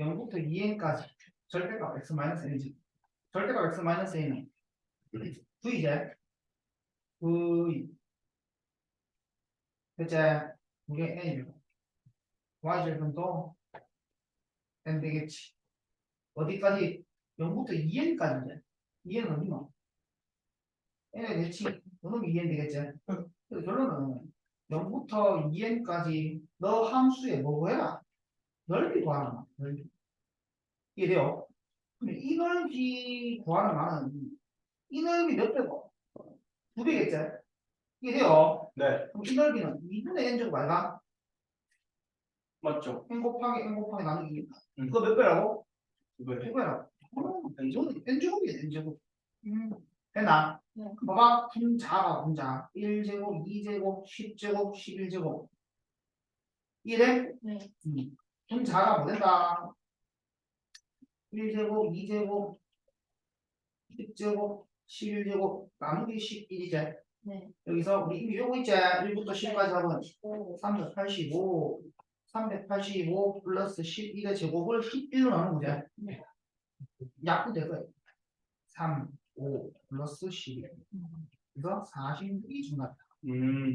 0부터 2n까지 절대값 x 마이너스 n이지. 절대값 x 마이너스 n은 v제 v 대체 이게 n이고 y제곱도 n 되겠지. 어디까지? 0부터 2n까지인데 2n은 어디나? n의 대칭 너는 2n 되겠지? 그래서 결론은 0부터 2n까지 너 함수에 뭐 해라? 넓이 구하는 거야. 넓이. 이해돼요? 근데 이 넓이 구하는 말은 이 넓이 몇 배고? 두 배겠지? 이해돼요? 네, 그럼 이 넓이는 2분의 n 제곱 말가? 맞죠. n 곱하기 n 곱하기 나누기 음. 그거 몇 배라고? 네. 두 배라고. 이거는 n 제곱이야 n 제곱. 음. 됐나? 네. 봐봐 분자가 분자 1제곱 2제곱 10제곱 11제곱 이해돼? 네. 음. 분자가 뭐 된다 1제곱 2제곱 10제곱 11제곱 나누기 11이제 네. 여기서 우리 이미 요거 있지 1부터 10까지 하면 오. 385 385 플러스 11의 제곱을 11로 나누는 거지 네. 약분 되고요 3, 5 플러스 11 음. 그래서 46이 중요하다 음.